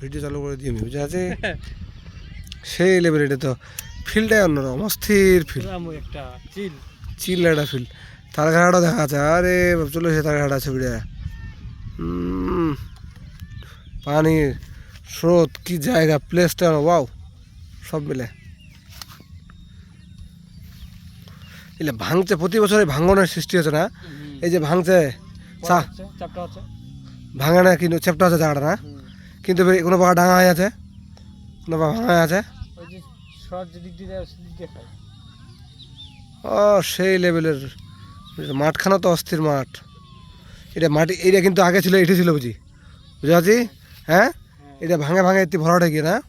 Video চালু করে দিয়ে বুঝে আছে? সেই লেভেল এটা তো ফিল্ডটাই অন্যরকম অস্থির ফিল্ড। একটা চিল। চিল একটা ফিল্ড। তার তারঘাটা দেখা আছে আরে চলে এসে তারঘাটা ছবিটা। উম, পানির স্রোত কি জায়গা প্লেসটা ওয়াও সব মিলে। এলে ভাঙছে প্রতি বছরে ভাঙনের সৃষ্টি হচ্ছে না? এই যে ভাঙছে চা চাপটা ভাঙে না কিন্তু চ্যাপ্টা আছে জায়গাটা না? কিন্তু কোনো পাকা ডাঙা হয়ে আছে। কোনো পাকা ভাঙা আছে। ও সেই লেভেলের। মাঠখানা তো অস্থির মাঠ। এটা মাটি এটা কিন্তু আগে ছিল এটা ছিল বুঝি। বুঝতে পারছি? হ্যাঁ? এটা ভাঙে ভাঙে একটু ভরাটা গিয়ে না?